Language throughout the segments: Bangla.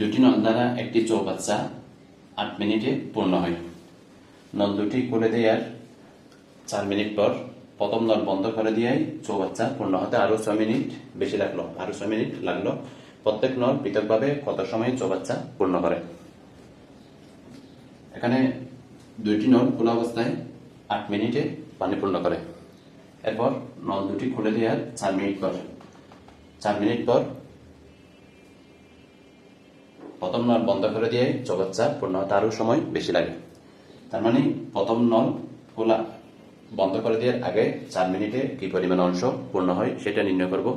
দুটি নল দ্বারা একটি চৌবাচ্চা, আট মিনিটে পূর্ণ হয়। নল দুটি খুলে দেওয়ার চার মিনিট পর প্রথম নল বন্ধ করে দিয়াই চৌবাচ্চা পূর্ণ হতে আরও ছয় মিনিট বেশি লাগল, আরও ছয় মিনিট লাগল। প্রত্যেক নল পৃথকভাবে কত সময় চৌবাচ্চা পূর্ণ করে? এখানে দুইটি নল খোলা অবস্থায় আট মিনিটে পানি পূর্ণ করে। এরপর নল দুটি খুলে দেওয়ার চার মিনিট পর, চার মিনিট পর প্রথম নল বন্ধ করে দিয়ে চৌবাচ্চা পূর্ণ হতে আরও সময় বেশি লাগে। তার মানে প্রথম নল খোলা বন্ধ করে দেওয়ার আগে চার মিনিটে কি পরিমাণ অংশ পূর্ণ হয় সেটা নির্ণয় করব।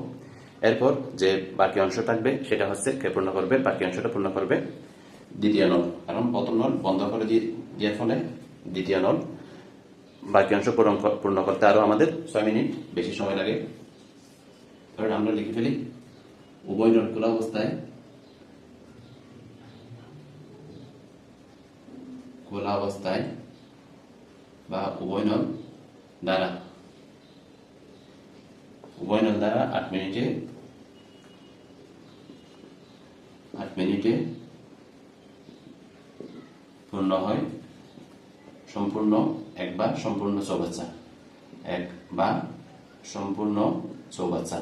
এরপর যে বাকি অংশ থাকবে সেটা হচ্ছে কে পূর্ণ করবে, বাকি অংশটা পূর্ণ করবে, দ্বিতীয় নল। কারণ প্রথম নল বন্ধ করে দিয়ে দেওয়ার ফলে দ্বিতীয় নল, বাকি অংশ পূরণ করতে আরও আমাদের ছয় মিনিট বেশি সময় লাগে। এবার আমরা লিখে ফেলি, উভয় নল খোলা অবস্থায় খোলা অবস্থায় বা উভয় নল দ্বারা। উভয় নল দ্বারা আট মিনিটে আট মিনিটে পূর্ণ হয়। সম্পূর্ণ এক বা সম্পূর্ণ চৌবাচ্চা। এক বা সম্পূর্ণ চৌবাচ্চা।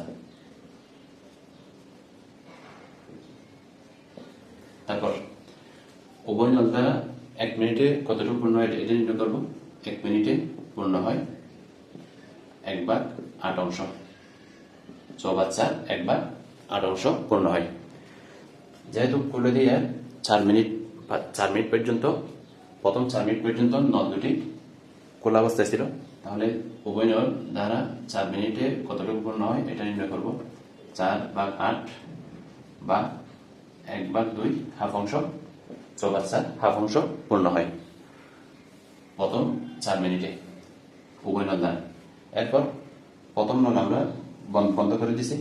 তারপর উভয় নল দ্বারা এক মিনিটে কতটুকু পূর্ণ হয় এটা নির্ণয় করব। এক মিনিটে পূর্ণ হয় এক ভাগ আট অংশ। চৌবাচ্চার এক ভাগ আট অংশ পূর্ণ হয়। যেহেতু খুলে দিয়ে চার মিনিট বা- চার মিনিট পর্যন্ত, প্রথম চার মিনিট পর্যন্ত নল দুটি খোলা অবস্থায় ছিল, তাহলে উভয় নল দ্বারা চার মিনিটে কতটুকু পূর্ণ হয় এটা নির্ণয় করব। চার ভাগ আট বা এক ভাগ দুই, হাফ অংশ চৌবাচ্চার হাফ অংশ পূর্ণ হয়। প্রথম চার মিনিটে উভয় দ্বারা এরপর প্রথম নল আমরা বন্ধ বন্ধ করে দিছি।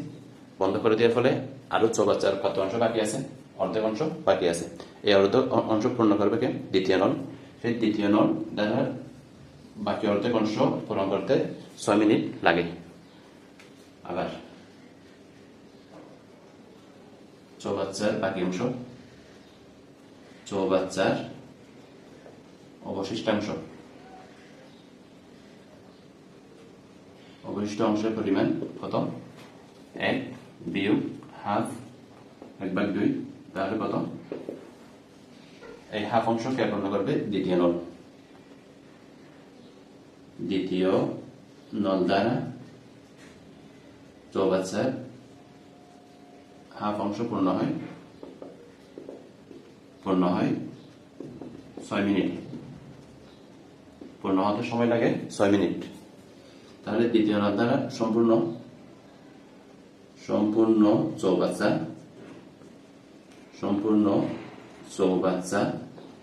বন্ধ করে দেওয়ার ফলে আরও চৌবাচ্চার কত অংশ বাকি আছে? অর্ধেক অংশ বাকি আছে। এই অর্ধ অংশ পূর্ণ করবে কে? দ্বিতীয় নল। সেই দ্বিতীয় নল দ্বারা বাকি অর্ধেক অংশ পূরণ করতে ছয় মিনিট লাগে। আবার চৌবাচ্চার বাকি অংশ চৌবাচ্চার অবশিষ্টাংশ অবশিষ্ট অংশের পরিমাণ কত এক বিয়োগ হাফ এক ভাগ দুই তাহলে কত এই হাফ অংশ কে পূর্ণ করবে দ্বিতীয় নল দ্বিতীয় নল দ্বারা চৌবাচ্চার হাফ অংশ পূর্ণ হয় পূর্ণ হয় ছয় মিনিট। পূর্ণ হতে সময় লাগে? ছয় মিনিট। তাহলে দ্বিতীয় দ্বারা সম্পূর্ণ? সম্পূর্ণ চৌবাচ্চা। সম্পূর্ণ চৌবাচ্চা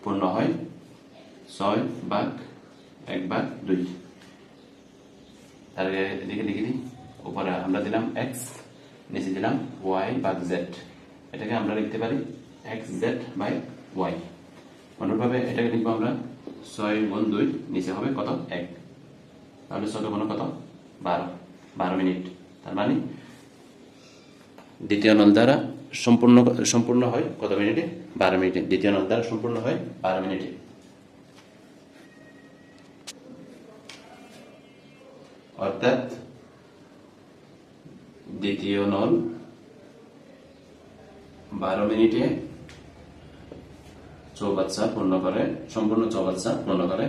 পূর্ণ হয়। ছয় ভাগ এক ভাগ দুই। তাহলে এদিকে লিখে দিই উপরে আমরা দিলাম এক্স নিচে দিলাম ওয়াই ভাগ জেড এটাকে আমরা লিখতে পারি এক্স জেড বাই ওয়াই অনুরূপভাবে এটাকে লিখব আমরা ছয় গুণ দুই, নিচে হবে কত? এক। তাহলে ছোট গুণ কত? বারো। বারো মিনিট। তার মানে দ্বিতীয় নল দ্বারা সম্পূর্ণ সম্পূর্ণ হয় কত মিনিটে? বারো মিনিটে। দ্বিতীয় নল দ্বারা সম্পূর্ণ হয় বারো মিনিটে। অর্থাৎ দ্বিতীয় নল বারো মিনিটে চৌবাচ্চা পূর্ণ করে, সম্পূর্ণ চৌবাচ্চা পূর্ণ করে।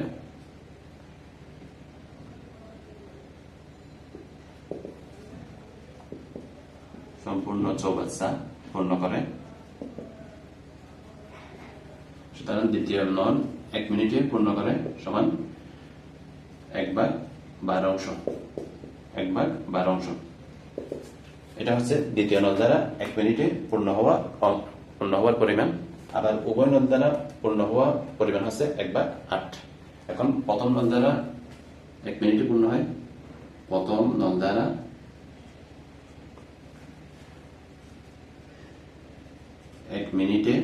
সম্পূর্ণ চৌবাচ্চা পূর্ণ করে। সুতরাং দ্বিতীয় নল এক মিনিটে পূর্ণ করে, সমান এক ভাগ বারো অংশ। এক ভাগ বারো অংশ। এটা হচ্ছে দ্বিতীয় নল দ্বারা এক মিনিটে পূর্ণ হওয়া পূর্ণ হওয়ার পরিমাণ। আবার উভয় নল দ্বারা পূর্ণ হওয়া পরিমাণ হচ্ছে এক ভাগ আট। এখন প্রথম নল দ্বারা এক মিনিটে পূর্ণ হয়। প্রথম নল দ্বারা এক মিনিটে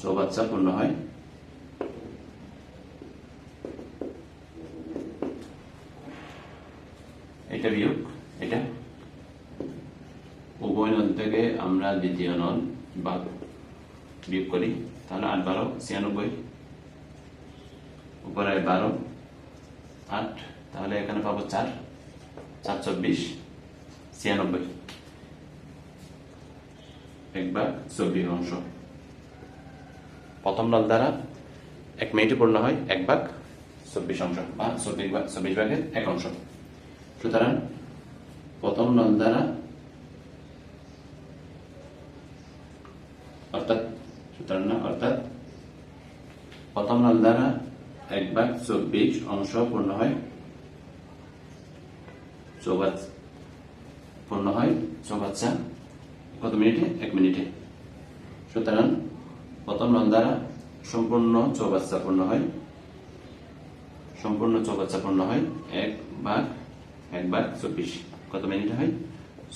চৌবাচ্চা পূর্ণ হয়। এটা বিয়োগ, এটা। উভয় নল থেকে আমরা দ্বিতীয় নল বা বিয়োগ করি। তাহলে আট বারো, ছিয়ানব্বই, উপরে বারো, আট, তাহলে এখানে পাবো চার চার চব্বিশ, ছিয়ানব্বই। এক ভাগ চব্বিশ অংশ। প্রথম নল দ্বারা এক মিনিটে পূর্ণ হয়, এক ভাগ চব্বিশ অংশ বা চব্বিশ ভাগ, চব্বিশ ভাগের এক অংশ। সুতরাং প্রথম নল দ্বারা অর্থাৎ সুতরাং অর্থাৎ প্রথম নল দ্বারা এক ভাগ চব্বিশ অংশ পূর্ণ হয় চৌবাচ পূর্ণ হয় চৌবাচ্চা কত মিনিটে? এক মিনিটে। সুতরাং প্রথম নল দ্বারা সম্পূর্ণ চৌবাচ্চা পূর্ণ হয়, সম্পূর্ণ চৌবাচ্চা পূর্ণ হয়, এক ভাগ এক ভাগ চব্বিশ কত মিনিটে হয়?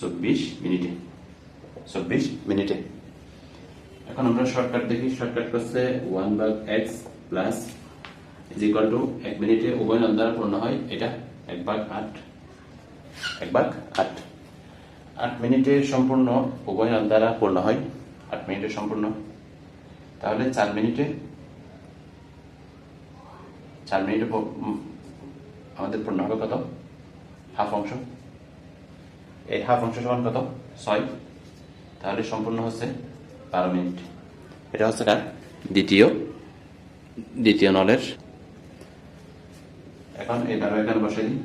চব্বিশ মিনিটে। চব্বিশ মিনিটে। এখন আমরা শর্টকাট দেখি শর্টকাট করছে ওয়ান ভাগ X plus is equal to এক মিনিটে উভয় নল দ্বারা পূর্ণ হয়, এটা এক ভাগ আট, এক ভাগ আট। আট মিনিটে সম্পূর্ণ উভয় নল দ্বারা পূর্ণ হয়, আট মিনিটে সম্পূর্ণ। তাহলে চার মিনিটে চার মিনিটে আমাদের পূর্ণ হবে কত? হাফ অংশ। এই হাফ অংশ সমান কত? ছয়। তাহলে সম্পূর্ণ হচ্ছে বারো মিনিট এটা হচ্ছে কার? দ্বিতীয়। দ্বিতীয় নলের। এখন এই বারো এখানে বসে দিই।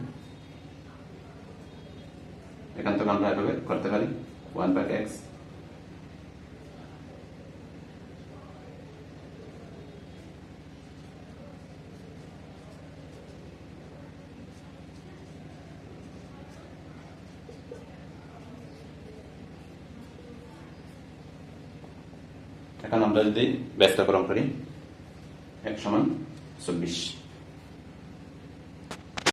এখান থেকে আমরা এভাবে করতে পারি। ওয়ান বাই এক্স এখন আমরা যদি ব্যস্তকরণ করি এক সমান চব্বিশ।